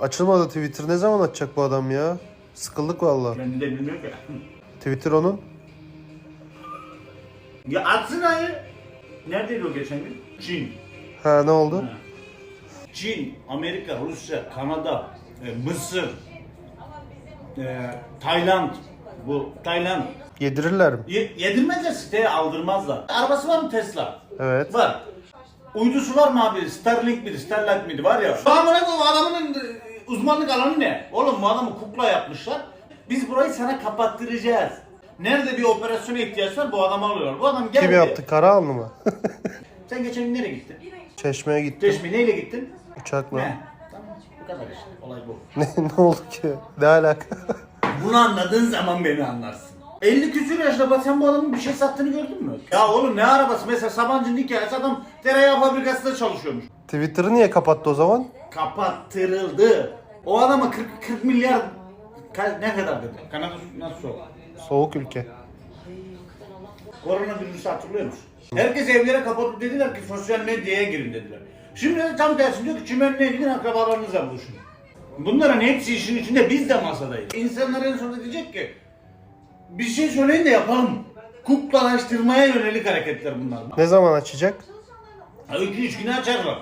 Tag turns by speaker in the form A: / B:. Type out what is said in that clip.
A: Açılmadı Twitter. Ne zaman açacak bu adam ya? Sıkıldık valla.
B: Kendi de bilmiyor ki.
A: Twitter onun.
B: Ya atsın ayı. Neredeydi o geçen gün? Çin.
A: Ha ne oldu?
B: Ha. Çin, Amerika, Rusya, Kanada, e, Mısır, e, Tayland. Bu Tayland.
A: Yedirirler mi?
B: Ye- yedirmezler siteye aldırmazlar. Arabası var mı Tesla?
A: Evet.
B: Var. Uydusu var mı abi? Starlink miydi? Starlight miydi? Var ya. Amına koyayım adamın uzmanlık alanı ne? Oğlum bu adamı kukla yapmışlar. Biz burayı sana kapattıracağız. Nerede bir operasyona ihtiyaç var bu adamı alıyorlar. Bu adam gel
A: Kim yaptı? Karahanlı mı?
B: Sen geçen gün nereye gittin?
A: Çeşmeye gittim.
B: Çeşme neyle gittin?
A: Uçakla.
B: Ne? Tamam bu kadar işte. Olay bu.
A: Ne, ne oldu ki? Ne alaka?
B: Bunu anladığın zaman beni anlarsın. 50 küsür yaşında bak sen bu adamın bir şey sattığını gördün mü? Ya oğlum ne arabası? Mesela Sabancı'nın hikayesi adam tereyağı fabrikasında çalışıyormuş.
A: Twitter'ı niye kapattı o zaman?
B: Kapattırıldı. O adama 40, 40 milyar Ka- ne kadar dedi? Kanada nasıl soğuk?
A: Soğuk ülke.
B: Koronavirüsü hatırlıyor musun? Herkes evlere kapatıp dediler ki sosyal medyaya girin dediler. Şimdi de tam tersi diyor ki çimenliğe gidin akrabalarınızla buluşun. Bunların hepsi işin içinde biz de masadayız. İnsanlar en sonunda diyecek ki bir şey söyleyin de yapalım. Kuklalaştırmaya yönelik hareketler bunlar.
A: Ne zaman açacak?
B: Ha, iki üç güne açarlar.